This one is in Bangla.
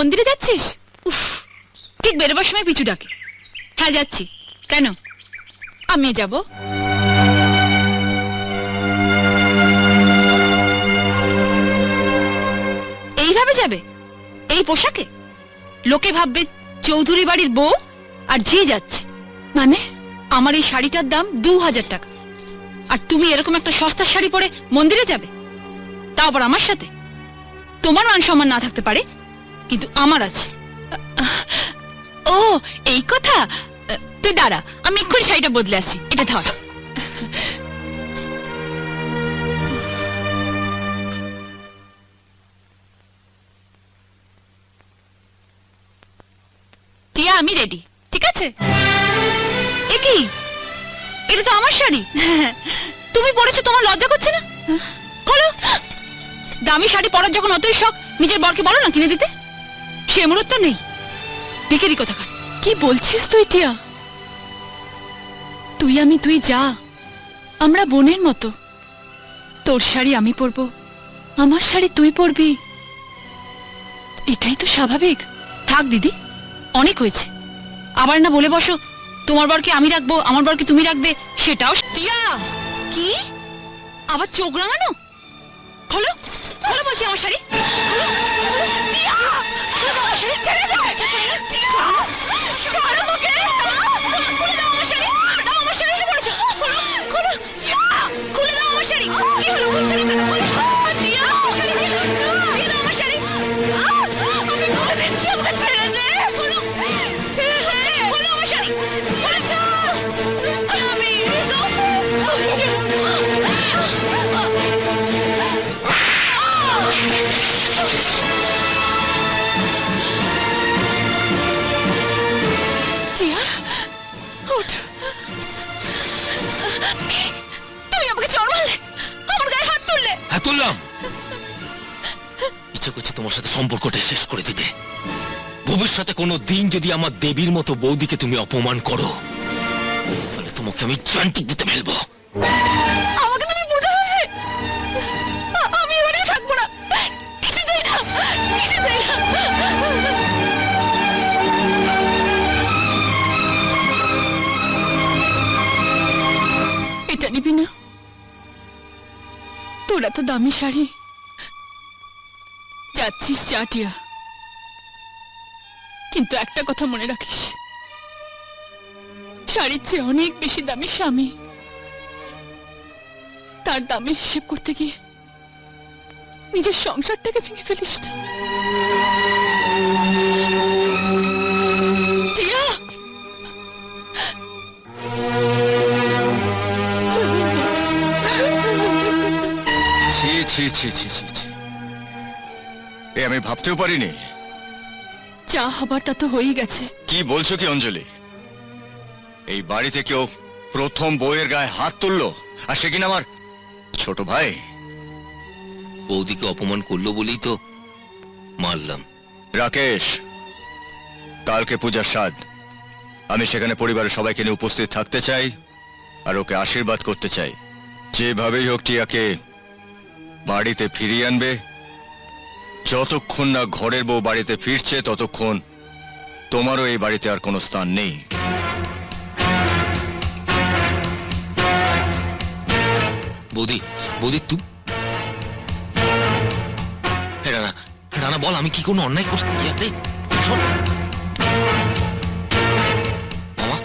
মন্দিরে যাচ্ছিস? উফ, ঠিক বেরোবার সময় পিছু ডাকে। হ্যাঁ যাচ্ছি। কেন? আমিও যাব। এইভাবে যাবে? এই পোশাকে? লোকে ভাববে চৌধুরী বাড়ির বউ আর ঝি যাচ্ছে। মানে? আমার এই শাড়িটার দাম দু হাজার টাকা। আর তুমি এরকম একটা সস্তার শাড়ি পরে মন্দিরে যাবে? তাও আবার আমার সাথে? তোমার মান সম্মান না থাকতে পারে? কিন্তু আমার আছে। ও, এই কথা? তুই দাঁড়া, আমি এক্ষুনি শাড়িটা বদলে আসছি। এটা ধর। টিয়া, আমি রেডি ঠিক আছে? এ কি? এটা তো আমার শাড়ি। তুমি পরেছো, তোমার লজ্জা করছে না? বলো দামি শাড়ি পরার যখন অতই শখ, নিজের বরকে বলো না কিনে দিতে। সে মুহূর্ত নেই। ভিকেরি কোথাকার? কি বলছিস তুই, টিয়া? তুই আমি, তুই যা। আমরা বোনের মতো। তোর শাড়ি আমি পরবো। আমার শাড়ি তুই পরবি। এটাই তো স্বাভাবিক। থাক, দিদি। অনেক হয়েছে। আবার না বলে বসো, তোমার বরকে আমি রাখব, আমার বরকে তুমি রাখবে, সেটাও টিয়া! কি? আবার চোখ রাঙানো? খোলো। খোলো বলছি আমার শাড়ি। ছেড়ে দাও। আমার শাড়ি। দাও আমার ওঠ। কি? আমাকে চড় মারলে? আমার গায়ে হাত তুললে? হ্যাঁ তুললাম। ইচ্ছে করছে তোমার সাথে সম্পর্কটা শেষ করে দিতে। ভবিষ্যতে কোনো দিন যদি আমার দেবীর মতো বৌদিকে তুমি অপমান করো তাহলে তোমাকে আমি জ্যান্টিক দিতে ফেলব। নিবি না? তোর এত দামি শাড়ি। যাচ্ছিস চাটিয়া। কিন্তু একটা কথা মনে রাখিস। শাড়ির চেয়ে অনেক বেশি দামি স্বামী। তার দামের হিসেব করতে গিয়ে নিজের সংসারটাকে ভেঙে ফেলিস না। ছি ছি ছি ছি ছি। ছি এ আমি ভাবতেও পারিনি। যা হবার তা তো হয়েই গেছে। কি বলছো কি অঞ্জলি? এই বাড়িতে কেউ প্রথম বউয়ের গায়ে হাত তুললো? আর সে কিনা আমার ছোট ভাই? বৌদিকে অপমান করল বলেই তো মারলাম। রাকেশ কালকে পূজার স্বাদ। আমি সেখানে পরিবারের সবাইকে নিয়ে উপস্থিত থাকতে চাই আর ওকে আশীর্বাদ করতে চাই। যেভাবেই হোক টিয়াকে বাড়িতে ফিরিয়ে আনবে। যতক্ষণ না ঘরের বউ বাড়িতে ফিরছে, ততক্ষণ তোমারও এই বাড়িতে আর কোনো স্থান নেই। বৌদি বৌদি হ্যাঁ রানা রানা, বল, আমি কি কোনো অন্যায় করছি? মামা